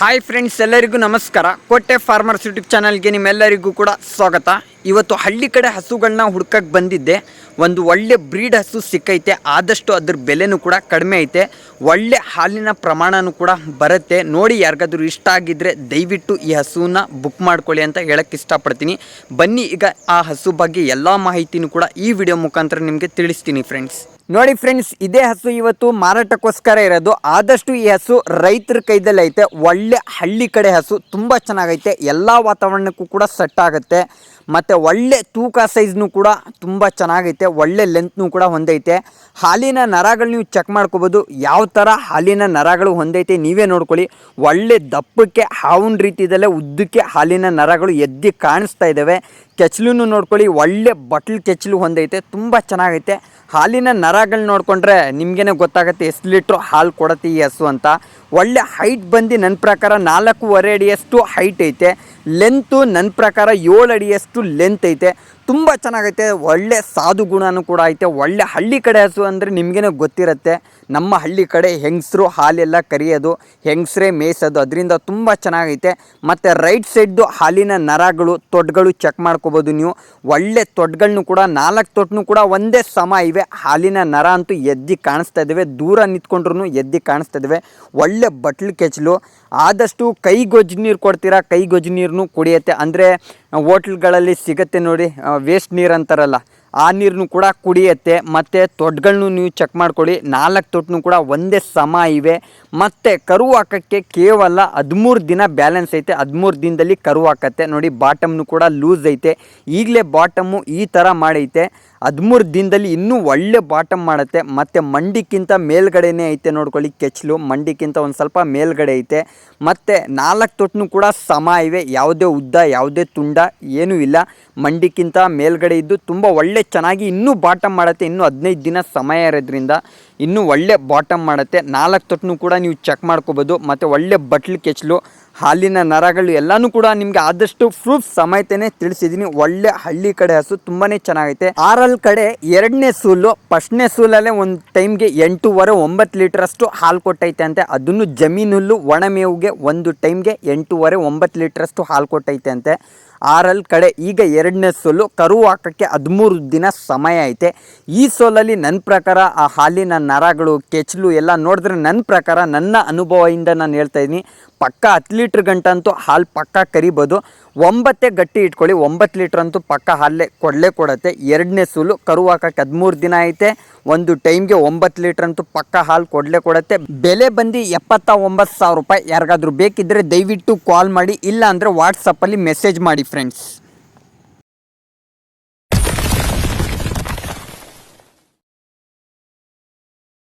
Hi friends ಎಲ್ಲರಿಗೂ ನಮಸ್ಕಾರ. ಕೋಟೆ ಫಾರ್ಮರ್ಸ್ ಯೂಟ್ಯೂಬ್ ಚಾನಲ್ಗೆ ನಿಮ್ಮೆಲ್ಲರಿಗೂ ಕೂಡ ಸ್ವಾಗತ. ಇವತ್ತು ಹಳ್ಳಿ ಕಡೆ ಹಸುಗಳನ್ನ ಹುಡ್ಕಕ್ಕೆ ಬಂದಿದ್ದೆ. ಒಂದು ಒಳ್ಳೆ ಬ್ರೀಡ್ ಹಸು ಸಿಕ್ಕೈತೆ. ಆದಷ್ಟು ಅದ್ರ ಬೆಲೆನೂ ಕೂಡ ಕಡಿಮೆ ಐತೆ. ಒಳ್ಳೆ ಹಾಲಿನ ಪ್ರಮಾಣನೂ ಕೂಡ ಬರುತ್ತೆ. ನೋಡಿ ಯಾರಿಗಾದ್ರೂ ಇಷ್ಟ ಆಗಿದ್ದರೆ ದಯವಿಟ್ಟು ಈ ಹಸುವನ್ನ ಬುಕ್ ಮಾಡ್ಕೊಳ್ಳಿ ಅಂತ ಹೇಳಕ್ಕೆ ಇಷ್ಟಪಡ್ತೀನಿ. ಬನ್ನಿ ಈಗ ಆ ಹಸು ಬಗ್ಗೆ ಎಲ್ಲ ಮಾಹಿತಿನೂ ಕೂಡ ಈ ವಿಡಿಯೋ ಮುಖಾಂತರ ನಿಮಗೆ ತಿಳಿಸ್ತೀನಿ ಫ್ರೆಂಡ್ಸ್ ನೋಡಿ ಫ್ರೆಂಡ್ಸ್ ಇದೇ ಹಸು ಇವತ್ತು ಮಾರಾಟಕ್ಕೋಸ್ಕರ ಇರೋದು. ಆದಷ್ಟು ಈ ಹಸು ರೈತರ ಕೈದಲ್ಲಿ ಐತೆ. ಒಳ್ಳೆ ಹಳ್ಳಿ ಕಡೆ ಹಸು ತುಂಬ ಚೆನ್ನಾಗೈತೆ. ಎಲ್ಲ ವಾತಾವರಣಕ್ಕೂ ಕೂಡ ಸೆಟ್ ಆಗುತ್ತೆ. ಮತ್ತು ಒಳ್ಳೆ ತೂಕ ಸೈಜ್ನು ಕೂಡ ತುಂಬ ಚೆನ್ನಾಗೈತೆ. ಒಳ್ಳೆ ಲೆಂತ್ನೂ ಕೂಡ ಹೊಂದೈತೆ. ಹಾಲಿನ ನರಗಳು ನೀವು ಚೆಕ್ ಮಾಡ್ಕೋಬೋದು. ಯಾವ ಥರ ಹಾಲಿನ ನರಗಳು ಹೊಂದೈತೆ ನೀವೇ ನೋಡ್ಕೊಳ್ಳಿ. ಒಳ್ಳೆ ದಪ್ಪಕ್ಕೆ, ಹಾವಿನ ರೀತಿಯಲ್ಲೇ ಉದ್ದಕ್ಕೆ ಹಾಲಿನ ನರಗಳು ಎದ್ದು ಕಾಣಿಸ್ತಾ ಇದ್ದಾವೆ ಕೆಚ್ಚಲೂ ನೋಡ್ಕೊಳ್ಳಿ. ಒಳ್ಳೆ ಬಟ್ಲು ಕೆಚ್ಚಲು ಹೊಂದೈತೆ. ತುಂಬ ಚೆನ್ನಾಗೈತೆ. ಹಾಲಿನ ನರಗಳು ನೋಡಿಕೊಂಡ್ರೆ ನಿಮಗೇನೆ ಗೊತ್ತಾಗುತ್ತೆ ಎಷ್ಟು ಲೀಟ್ರ್ ಹಾಲು ಕೊಡತ್ತೆ ಈ ಹಸು ಅಂತ. ಒಳ್ಳೆ ಹೈಟ್ ಬಂದು ನನ್ನ ಪ್ರಕಾರ ನಾಲ್ಕೂವರೆ ಅಡಿಯಷ್ಟು ಹೈಟ್ ಐತೆ. ಲೆಂತು ನನ್ನ ಪ್ರಕಾರ ಏಳು ಅಡಿಯಷ್ಟು ಲೆಂತ್ ಐತೆ. ತುಂಬ ಚೆನ್ನಾಗೈತೆ. ಒಳ್ಳೆ ಸಾಧು ಗುಣನೂ ಕೂಡ ಐತೆ. ಒಳ್ಳೆ ಹಳ್ಳಿ ಕಡೆ ಹಸು ಅಂದರೆ ನಿಮಗೇನೆ ಗೊತ್ತಿರುತ್ತೆ. ನಮ್ಮ ಹಳ್ಳಿ ಕಡೆ ಹೆಂಗಸರು ಹಾಲೆಲ್ಲ ಕರಿಯೋದು, ಹೆಂಗಸ್ರೇ ಮೇಯ್ಸೋದು, ಅದರಿಂದ ತುಂಬ ಚೆನ್ನಾಗೈತೆ. ಮತ್ತು ರೈಟ್ ಸೈಡ್ದು ಹಾಲಿನ ನರಗಳು ತೊಡ್ಗಳು ಚೆಕ್ ಮಾಡ್ಕೋಬೋದು ನೀವು. ಒಳ್ಳೆ ತೊಡ್ಗಳನ್ನೂ ಕೂಡ, ನಾಲ್ಕು ತೊಟ್ಟನು ಕೂಡ ಒಂದೇ ಸಮ ಇವೆ. ಹಾಲಿನ ನರ ಅಂತೂ ಎದ್ದಿ ಕಾಣಿಸ್ತಾ ಇದ್ದಾವೆ ದೂರ ನಿಂತ್ಕೊಂಡ್ರು ಎದ್ದಿ ಕಾಣಿಸ್ತಾ ಇದ್ದಾವೆ ಒಳ್ಳೆ ಬಟ್ಲು ಕೆಚ್ಚಲು. ಆದಷ್ಟು ಕೈ ಗೊಜ್ಜು ನೀರು ಕೊಡ್ತೀರಾ? ಕೈ ಗೊಜ್ಜು ನೀರನ್ನು ಕುಡಿಯುತ್ತೆ. ಅಂದರೆ ಹೋಟ್ಲ್ಗಳಲ್ಲಿ ಸಿಗತ್ತೆ ನೋಡಿ. ವೇಸ್ಟ್ ನೀರು ಅಂತಾರಲ್ಲ. ಆ ನೀರನ್ನು ಕೂಡ ಕುಡಿಯುತ್ತೆ, ಮತ್ತು ತೊಡ್ಗಳನ್ನೂ ನೀವು ಚೆಕ್ ಮಾಡ್ಕೊಳ್ಳಿ, ನಾಲ್ಕು ತೊಟ್ಟನು ಕೂಡ ಒಂದೇ ಸಮ ಇವೆ. ಮತ್ತು ಕರು ಹಾಕೋಕ್ಕೆ ಕೇವಲ ಹದಿಮೂರು ದಿನ ಬ್ಯಾಲೆನ್ಸ್ ಐತೆ, ಹದಿಮೂರು ದಿನದಲ್ಲಿ ಕರು ಹಾಕತ್ತೆ. ನೋಡಿ ಬಾಟಮ್ನು ಕೂಡ ಲೂಸ್ ಐತೆ. ಈಗಲೇ ಬಾಟಮು ಈ ಥರ ಮಾಡೈತೆ. ಹದಿಮೂರು ದಿನದಲ್ಲಿ ಇನ್ನೂ ಒಳ್ಳೆ ಬಾಟಮ್ ಮಾಡುತ್ತೆ. ಮತ್ತು ಮಂಡಿಕ್ಕಿಂತ ಮೇಲ್ಗಡೆನೇ ಐತೆ ನೋಡ್ಕೊಳ್ಳಿ ಕೆಚ್ಚಲು. ಮಂಡಿಕ್ಕಿಂತ ಒಂದು ಸ್ವಲ್ಪ ಮೇಲ್ಗಡೆ ಐತೆ. ಮತ್ತು ನಾಲ್ಕು ತೊಟ್ಟನು ಕೂಡ ಸಮ ಇವೆ. ಯಾವುದೇ ಉದ್ದ, ಯಾವುದೇ ತುಂಡ ಏನೂ ಇಲ್ಲ. ಮಂಡಿಕ್ಕಿಂತ ಮೇಲ್ಗಡೆ ಇದ್ದು ತುಂಬ ಒಳ್ಳೆ ಚೆನ್ನಾಗಿ ಇನ್ನೂ ಬಾಟಮ್ ಮಾಡುತ್ತೆ ಇನ್ನೂ ಹದಿನೈದು ದಿನ ಸಮಯ ಇರೋದ್ರಿಂದ ಇನ್ನೂ ಒಳ್ಳೆ ಬಾಟಮ್ ಮಾಡುತ್ತೆ. ನಾಲ್ಕು ತೊಟ್ಟನು ಕೂಡ ನೀವು ಚೆಕ್ ಮಾಡ್ಕೋಬೋದು. ಮತ್ತು ಒಳ್ಳೆ ಬಟ್ಲು, ಕೆಚ್ಚಲು, ಹಾಲಿನ ನರಗಳು ಎಲ್ಲನೂ ಕೂಡ ನಿಮಗೆ ಆದಷ್ಟು ಪ್ರೂಫ್ ಸಮೇತನೇ ತಿಳಿಸಿದ್ದೀನಿ. ಒಳ್ಳೆ ಹಳ್ಳಿ ಕಡೆ ಹಸು ತುಂಬಾ ಚೆನ್ನಾಗೈತೆ. ಆರಲ್ ಕಡೆ ಎರಡನೇ ಸೂಲು, ಫಸ್ಟ್ನೇ ಸೂಲಲ್ಲೇ ಒಂದು ಟೈಮ್ಗೆ ಎಂಟೂವರೆ, ಒಂಬತ್ತು ಲೀಟರ್ ಅಷ್ಟು ಹಾಲು ಕೊಟ್ಟೈತೆ ಅಂತೆ. ಅದನ್ನು ಜಮೀನುಲ್ಲು ಒಣಮೇವಿಗೆ ಒಂದು ಟೈಮ್ಗೆ ಎಂಟೂವರೆ, ಒಂಬತ್ತು ಲೀಟರ್ ಅಷ್ಟು ಹಾಲು ಕೊಟ್ಟೈತೆ ಅಂತೆ. ಆರಲ್ ಕಡೆ ಈಗ ಎರಡನೇ ಸೋಲು, ಕರು ಹಾಕೋಕ್ಕೆ ಹದಿಮೂರು ದಿನ ಸಮಯ ಐತೆ. ಈ ಸೋಲಲ್ಲಿ ನನ್ನ ಪ್ರಕಾರ ಆ ಹಾಲಿನ ನರಗಳು, ಕೆಚ್ಚಲು ಎಲ್ಲ ನೋಡಿದ್ರೆ ನನ್ನ ಪ್ರಕಾರ ನನ್ನ ಅನುಭವದಿಂದ ನಾನು ಹೇಳ್ತಾ ಇದ್ದೀನಿ. ಪಕ್ಕ ಹತ್ತು ಲೀಟ್ರ್ ಗಂಟಂತೂ ಹಾಲು ಪಕ್ಕ ಕರಿಬೋದು. ಒಂಬತ್ತೇ ಗಟ್ಟಿ ಇಟ್ಕೊಳ್ಳಿ, ಒಂಬತ್ತು ಲೀಟ್ರ್ ಅಂತೂ ಪಕ್ಕ ಹಾಲೇ ಕೊಡಲೇ ಕೊಡುತ್ತೆ. ಎರಡನೇ ಸೂಲು ಕರು ಹಾಕಕ್ಕೆ ಹದಿಮೂರು ದಿನ ಐತೆ. ಒಂದು ಟೈಮ್ಗೆ ಒಂಬತ್ತು ಲೀಟ್ರ್ ಅಂತೂ ಪಕ್ಕ ಹಾಲು ಕೊಡಲೇ ಕೊಡುತ್ತೆ. ಬೆಲೆ ಬಂದು ಎಪ್ಪತ್ತ ರೂಪಾಯಿ ಯಾರಿಗಾದರೂ ಬೇಕಿದ್ದರೆ ದಯವಿಟ್ಟು ಕಾಲ್ ಮಾಡಿ ಇಲ್ಲ ಅಂದರೆ ವಾಟ್ಸಪ್ಪಲ್ಲಿ ಮೆಸೇಜ್ ಮಾಡಿ ಫ್ರೆಂಡ್ಸ್